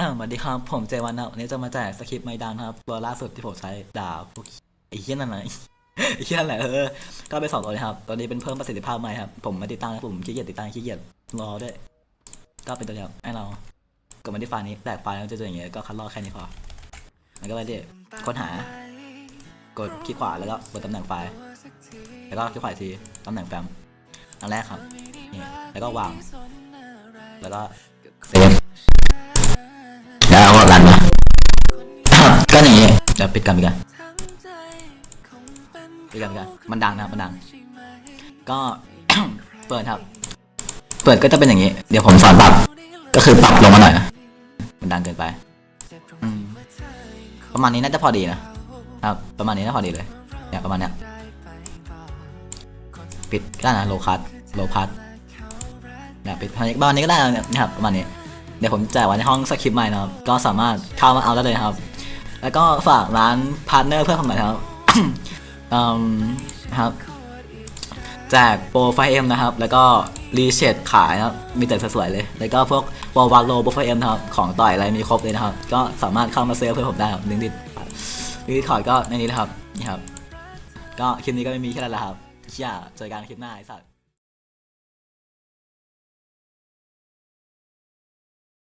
อ่าสวัสดีครับผมเจวันนะครับวันนี้จะมาแจกสคริปต์ไมดังครับ ตัวล่าสุดที่ผมใช้ด่าพวกไอ้เหี้ยนั่นไหนไอ้เหี้ยนั่นแหละเออก็ไปสองตัวเลยครับตอนนี้เป็นเพิ่มประสิทธิภาพใหม่ครับ ผมไม่ติดตั้งนะผมขี้เกียจติดตั้งขี้เกียจรอด้วย ก็เป็นตัวเดียวให้เรากดมาที่ไฟล์นี้แตกไฟล์แล้วจะเจออย่างเงี้ยก็คัดลอกแค่นี้พอมันก็ไปที่ค้นหากดคลิกขวาแล้วก็กดตำแหน่งไฟล์แล้วก็คลิกขวาอีกทีตำแหน่งแฟ้มอันแรกครับนี่แล้วก็วาง แล้วก็เซฟ ก็อย่างนี้เดี๋ยวปิดกันปิดกันปิดกันปิดกันมันดังนะครับมันดัง ก็ เปิดครับ เปิดก็จะเป็นอย่างนี้ เดี๋ยวผมสอนปรับก็คือปรับลงมาหน่อยนะมันดังเกินไปประมาณนี้น่าจะพอดีนะครับ ประมาณนี้น่าพอดีเลยเนี่ยประมาณเนี้ยปิดก็ได้นะโลคัสโลพัสเนี่ยปิดประมาณนี้ก็ได้นะเนี่ยนะครับประมาณนี้เดี๋ยวผมแจกไว้ในห้องสคริปต์ใหม่นะครับ ก็สามารถเข้ามาเอาได้เลยครับ แล้วก็ฝากร้านพาร์ทเนอร์เพื่อนผมหน่อยครับอืมครับแจกโปรไฟเอ็มนะครับ แล้วก็รีเชดขายนะครับ มีแต่สวยๆเลย แล้วก็พวกวอลวาโลโปรไฟเอ็มนะครับ ของต่อยอะไรมีครบเลยนะครับ ก็สามารถเข้ามาเซลเพื่อผมได้ครับลิงก์ดิลิงก์ดิคอร์ดก็ในนี้นะครับ นี่ครับ ก็คลิปนี้ก็ไม่มีแค่นั้นแหละครับเชี่ยเจอกันคลิปหน้าไอ้สัตว